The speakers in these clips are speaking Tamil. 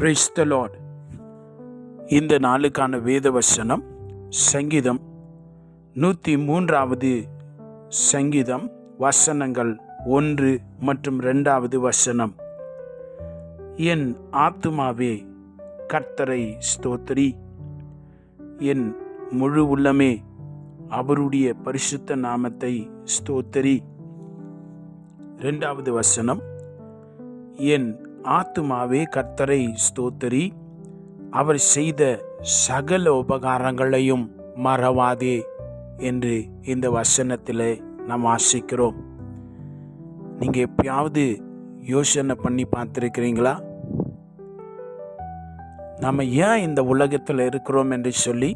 பிரைஸ் த லார்ட் இந்த நாளுக்கான வேத வசனம் சங்கீதம் நூற்றி மூன்றாவது சங்கீதம் வசனங்கள் ஒன்று மற்றும் ரெண்டாவது வசனம். என் ஆத்துமாவே கர்த்தரை ஸ்தோத்திரி. என் முழு உள்ளமே அவருடைய பரிசுத்த நாமத்தை ஸ்தோத்திரி. ரெண்டாவது வசனம் என் ஆத்துமாவே கர்த்தரை ஸ்தோத்தரி. அவர் செய்த சகல உபகாரங்களையும் மறவாதே என்று இந்த வசனத்தில் நாம் ஆசிக்கிறோம் நீங்கள் எப்பயாவது யோசனை பண்ணி பார்த்துருக்கிறீங்களா? நம்ம ஏன் இந்த உலகத்தில் இருக்கிறோம் என்று சொல்லி?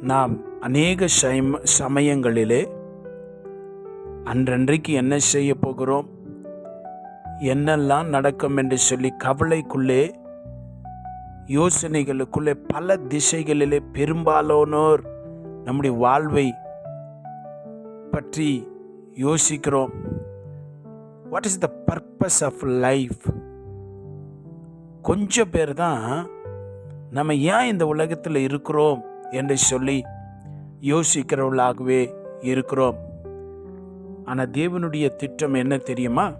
நாம் அநேக சமயங்களிலே அன்றன்றைக்கு என்ன செய்ய போகிறோம்? என்னெல்லாம் நடக்கும் என்று சொல்லி கவலைக்குள்ளே யோசனைகளுக்குள்ளே பல திசைகளிலே பெரும்பாலானோர் நம்முடைய வாழ்வை பற்றி யோசிக்கிறோம். What is the purpose of life கொஞ்சம் பேர் தான் நம்ம ஏன் இந்த உலகத்தில் இருக்கிறோம் என்று சொல்லி யோசிக்கிறவர்களாகவே இருக்கிறோம். ஆனால் தேவனுடைய திட்டம் என்ன தெரியுமா?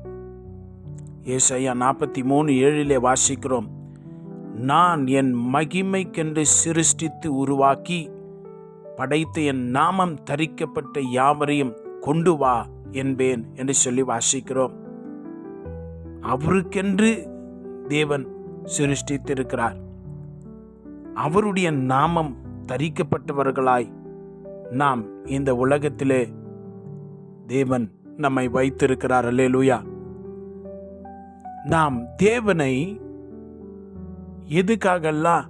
ஏசையா நாற்பத்தி மூணு ஏழிலே வாசிக்கிறோம். நான் என் மகிமைக்கென்று சிருஷ்டித்து உருவாக்கி படைத்த என் நாமம் தரிக்கப்பட்ட யாவரையும் கொண்டு வா என்பேன் என்று சொல்லி வாசிக்கிறோம். அவருக்கென்று தேவன் சிருஷ்டித்திருக்கிறார். அவருடைய நாமம் தரிக்கப்பட்டவர்களாய் நாம் இந்த உலகத்திலே தேவன் நம்மை வைத்திருக்கிறார். அல்லேலூயா. நாம் தேவனை எதுக்காகலாம்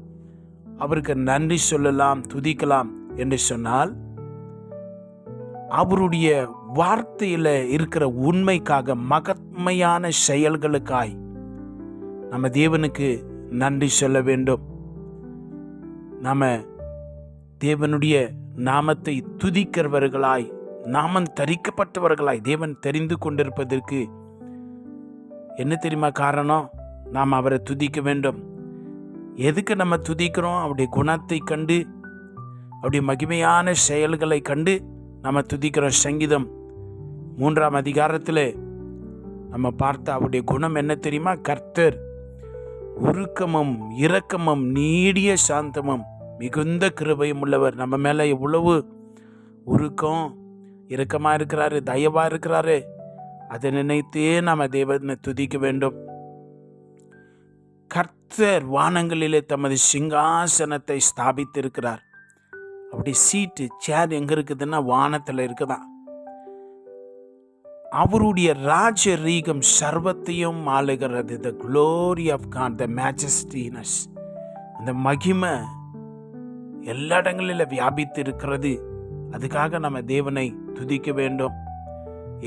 அவருக்கு நன்றி சொல்லலாம் துதிக்கலாம் என்று சொன்னால் அவருடைய வார்த்தையில் இருக்கிற உண்மைக்காக மகத்மையான செயல்களுக்காய் நம்ம தேவனுக்கு நன்றி சொல்ல வேண்டும். நம்ம தேவனுடைய நாமத்தை துதிக்கிறவர்களாய் நாமம் தரிக்கப்பட்டவர்களாய் தேவன் தெரிந்து கொண்டிருப்பதற்கு என்ன தெரியுமா காரணம்? நாம் அவரை துதிக்க வேண்டும். எதுக்கு நம்ம துதிக்கிறோம்? அவருடைய குணத்தை கண்டு அவருடைய மகிமையான செயல்களை கண்டு நம்ம துதிக்கிறோம் சங்கீதம். மூன்றாம் அதிகாரத்தில் நம்ம பார்த்த அவருடைய குணம் என்ன தெரியுமா? கர்த்தர் உருக்கமும் இரக்கமும் நீடிய சாந்தமும் மிகுந்த கிருபையும் உள்ளவர். நம்ம மேலே எவ்வளவு உருக்கம் இரக்கமாக இருக்கிறாரு தயவாக இருக்கிறாரு. அதை நினைத்தே நாம் தேவனை துதிக்க வேண்டும். கர்த்தர் வானங்களிலே தமது சிங்காசனத்தை ஸ்தாபித்திருக்கிறார். அப்படி சீட்டு சேர் எங்கே இருக்குதுன்னா வானத்தில் இருக்குதான் அவருடைய ராஜ ரீகம் சர்வத்தையும் ஆளுகிறது. The glory of God the majesticness அந்த மகிமை எல்லா இடங்களிலும் வியாபித்து இருக்கிறது அதுக்காக நம்ம தேவனை துதிக்க வேண்டும்.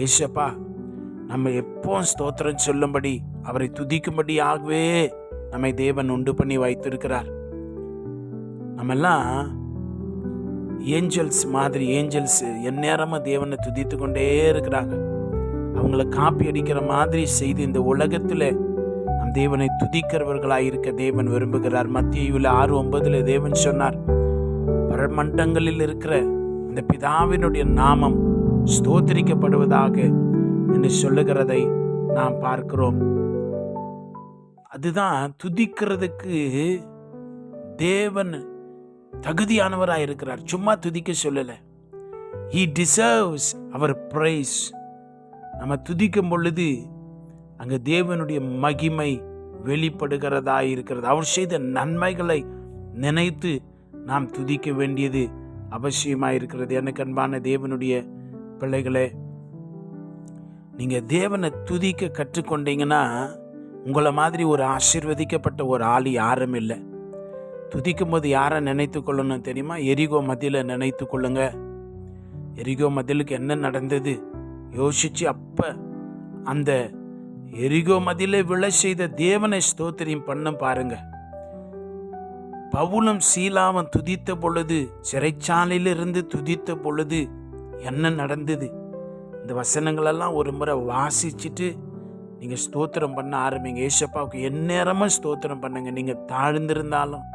ஏசப்பா நம்ம எப்போ ஸ்தோத்திரம் சொல்லும்படி அவரை துதிக்கும்படியாகவே நம்மை தேவன் உண்டு பண்ணி வைத்திருக்கிறார். நம்மெல்லாம் ஏஞ்சல்ஸ் மாதிரி ஏஞ்சல்ஸ் எந்நேரமும் தேவனை துதித்து கொண்டே இருக்கிறாங்க அவங்கள காப்பி அடிக்கிற மாதிரி செய்து இந்த உலகத்தில் நம் தேவனை துதிக்கிறவர்களாக இருக்க தேவன் விரும்புகிறார். மத்தியில் ஆறு ஒன்பதுல தேவன் சொன்னார் பரமண்டங்களில் இருக்கிற அந்த பிதாவினுடைய நாமம் ஸ்தோத்திரிக்கப்படுவதாக என்று சொல்லுகிறதை நாம் பார்க்கிறோம். அதுதான் துதிக்கிறதுக்கு தேவன் தகுதியானவராக இருக்கிறார். சும்மா துதிக்க சொல்லலை. ஹி டிசர்வ்ஸ் அவர் பிரைஸ் நம்ம துதிக்கும் பொழுது அங்கே தேவனுடைய மகிமை வெளிப்படுகிறதா இருக்கிறது. அவர் செய்த நன்மைகளை நினைத்து நாம் துதிக்க வேண்டியது அவசியமாக இருக்கிறது. எனக்கு அன்பான தேவனுடைய பிள்ளைகளே நீங்கள் தேவனை துதிக்க கற்றுக்கொண்டீங்கன்னா உங்களை மாதிரி ஒரு ஆசிர்வதிக்கப்பட்ட ஒரு ஆள் யாரும் இல்லை. துதிக்கும் போது யாரை நினைத்து கொள்ளணும் தெரியுமா? எரிகோ மதியில் நினைத்து கொள்ளுங்க. எரிகோ மதிலுக்கு என்ன நடந்தது? யோசிச்சு அப்போ அந்த எரிகோ மதியில் விழ செய்த தேவனை ஸ்தோத்திரியம் பண்ண பாருங்க. பவுலும் சீலாவும் துதித்த பொழுது சிறைச்சாலையிலிருந்து துதித்த பொழுது என்ன நடந்தது? இந்த வசனங்களெல்லாம் ஒரு முறை வாசிச்சுட்டு நீங்கள் ஸ்தோத்திரம் பண்ண ஆரம்பிங்க. ஏசப்பாவுக்கு எந்நேரமும் ஸ்தோத்திரம் பண்ணுங்க. நீங்கள் தாழ்ந்திருந்தாலும்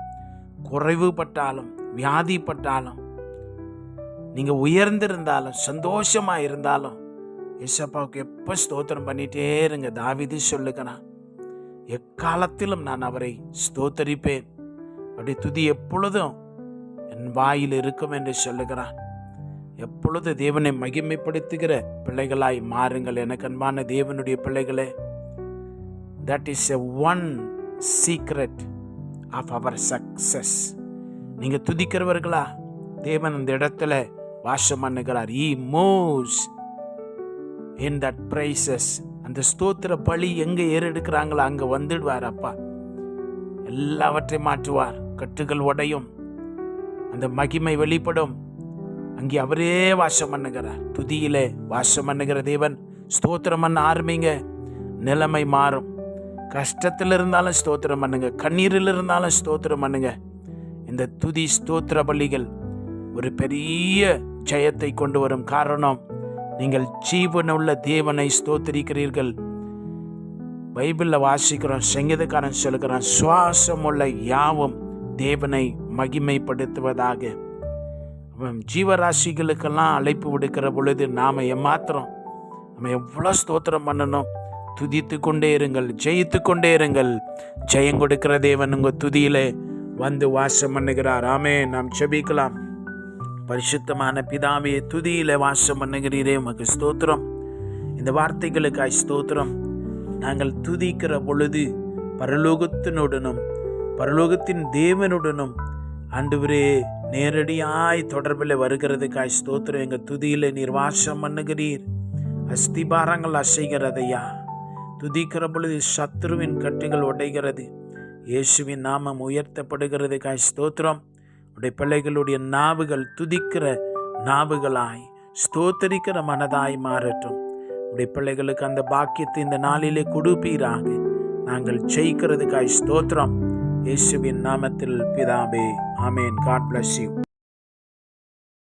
குறைவுபட்டாலும் வியாதிப்பட்டாலும் நீங்கள் உயர்ந்திருந்தாலும் சந்தோஷமாக இருந்தாலும் ஏசப்பாவுக்கு எப்போ ஸ்தோத்திரம் பண்ணிகிட்டே இருங்க. தாவிதி சொல்லுகிறான் எக்காலத்திலும் நான் அவரை ஸ்தோத்தரிப்பேன். அப்படி துதி எப்பொழுதும் என் வாயில் இருக்கும் என்று சொல்லுகிறான். எப்பொழுது தேவனை மகிமைப்படுத்துகிற பிள்ளைகளாய் மாறுங்கள் எனக்கு அன்பான தேவனுடைய பிள்ளைகளே. That is a one secret of our success நீங்கள் துதிக்கிறவர்களா? தேவன் அந்த இடத்துல வாசம் பண்ணுகிறார். He moves in that praises அந்த ஸ்தோத்திர பழி எங்கே ஏறெடுக்கிறாங்களோ அங்கே வந்துடுவார் அப்பா. எல்லாவற்றையும் மாற்றுவார். கட்டுகள் உடையும். அந்த மகிமை வெளிப்படும். அங்கே அவரே வாசம் பண்ணுகிறார். துதியிலே வாசம் பண்ணுகிற தேவன் ஸ்தோத்திரம் பண்ண ஆரம்பிங்க. நிலைமை மாறும். கஷ்டத்தில் இருந்தாலும் ஸ்தோத்திரம் பண்ணுங்க. கண்ணீரில் இருந்தாலும் ஸ்தோத்திரம் பண்ணுங்க. இந்த துதி ஸ்தோத்திர பள்ளிகள் ஒரு பெரிய ஜெயத்தை கொண்டு வரும் காரணம். நீங்கள் ஜீவனுள்ள தேவனை ஸ்தோத்திரிக்கிறீர்கள். பைபிளில் வாசிக்கிறோம் சங்கீதக்காரன் சொல்லுகிறான் சுவாசமுள்ள யாவும் தேவனை மகிமைப்படுத்துவதாக. ஜீவராசிகளுக்கெல்லாம் அழைப்பு விடுக்கிற பொழுது நாம் எம்மாத்திரம் நம்ம எவ்வளோ ஸ்தோத்திரம் பண்ணணும்? துதித்து கொண்டே இருங்கள் ஜெயித்து கொண்டே இருங்கள். ஜெயம் கொடுக்கிற தேவன் உங்கள் துதியில் வந்து வாசம் பண்ணுகிறார். ஆமே நாம் செபிக்கலாம் பரிசுத்தமான பிதாவே துதியில் வாசம் பண்ணுகிறீரே உமக்கு ஸ்தோத்திரம். இந்த வார்த்தைகளுக்காய் ஸ்தோத்திரம். நாங்கள் துதிக்கிற பொழுது பரலோகத்தினுடனும் பரலோகத்தின் தேவனுடனும் ஆண்டவரே நேரடியாய் தொடர்பில் வருகிறதுக்காய் ஸ்தோத்திரம். எங்கள் துதியில் நீர் வாசம் பண்ணுகிறீர். அஸ்திபாரங்கள் அசைகிறதையா? துதிக்கிற பொழுது சத்ருவின் கட்டுகள் உடைகிறது. இயேசுவின் நாமம் உயர்த்தப்படுகிறதுக்காய் ஸ்தோத்திரம். உடைய பிள்ளைகளுடைய நாவுகள் துதிக்கிற நாவுகளாய் ஸ்தோத்தரிக்கிற மனதாய் மாறட்டும். உடைய பிள்ளைகளுக்கு அந்த பாக்கியத்தை இந்த நாளிலே கொடுப்பீராக. நாங்கள் ஜெயிக்கிறதுக்காய் ஸ்தோத்திரம். இயேசுவின் நாமத்தில் பிதாபே ஆமேன். God bless you